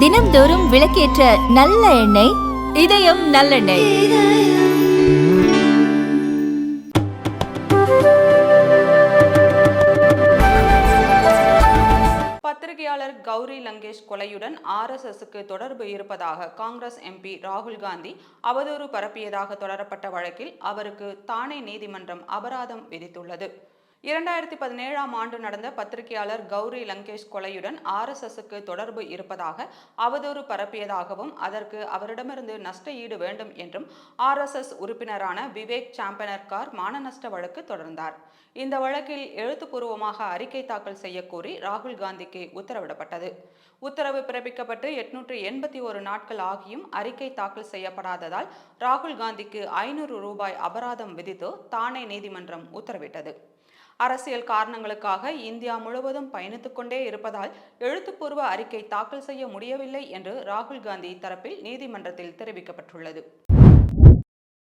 தினம்தோறும் விளக்கேற்ற நல்ல எண்ணெய் இதயம் நல்லெண்ணெய். பத்திரிகையாளர் கௌரி லங்கேஷ் கொலையுடன் ஆர்எஸ்எஸ்க்கு தொடர்பு இருப்பதாக காங்கிரஸ் எம்பி ராகுல் காந்தி அவதூறு பரப்பியதாக தொடரப்பட்ட வழக்கில் அவருக்கு தானே நீதிமன்றம் அபராதம் விதித்துள்ளது. இரண்டாயிரத்தி பதினேழாம் ஆண்டு நடந்த பத்திரிகையாளர் கௌரி லங்கேஷ் கொலையுடன் ஆர்எஸ்எஸ்க்கு தொடர்பு இருப்பதாக அவதூறு பரப்பியதாகவும் அதற்கு அவரிடமிருந்து நஷ்ட ஈடு வேண்டும் என்றும் ஆர்எஸ்எஸ் உறுப்பினரான விவேக் சாம்பனர்கார் மானநஷ்ட வழக்கு தொடர்ந்தார். இந்த வழக்கில் எழுத்துப்பூர்வமாக அறிக்கை தாக்கல் செய்யக்கோரி ராகுல் காந்திக்கு உத்தரவிடப்பட்டது. உத்தரவு பிறப்பிக்கப்பட்டு எட்நூற்று எண்பத்தி ஒரு நாட்கள் ஆகியும் அறிக்கை தாக்கல் செய்யப்படாததால் ராகுல் காந்திக்கு ஐநூறு ரூபாய் அபராதம் விதித்து தானே நீதிமன்றம் உத்தரவிட்டது. அரசியல் காரணங்களுக்காக இந்தியா முழுவதும் பயணித்துக் கொண்டே இருப்பதால் எழுத்துப்பூர்வ அறிக்கை தாக்கல் செய்ய முடியவில்லை என்று ராகுல் காந்தி தரப்பில் நீதிமன்றத்தில் தெரிவிக்கப்பட்டுள்ளது.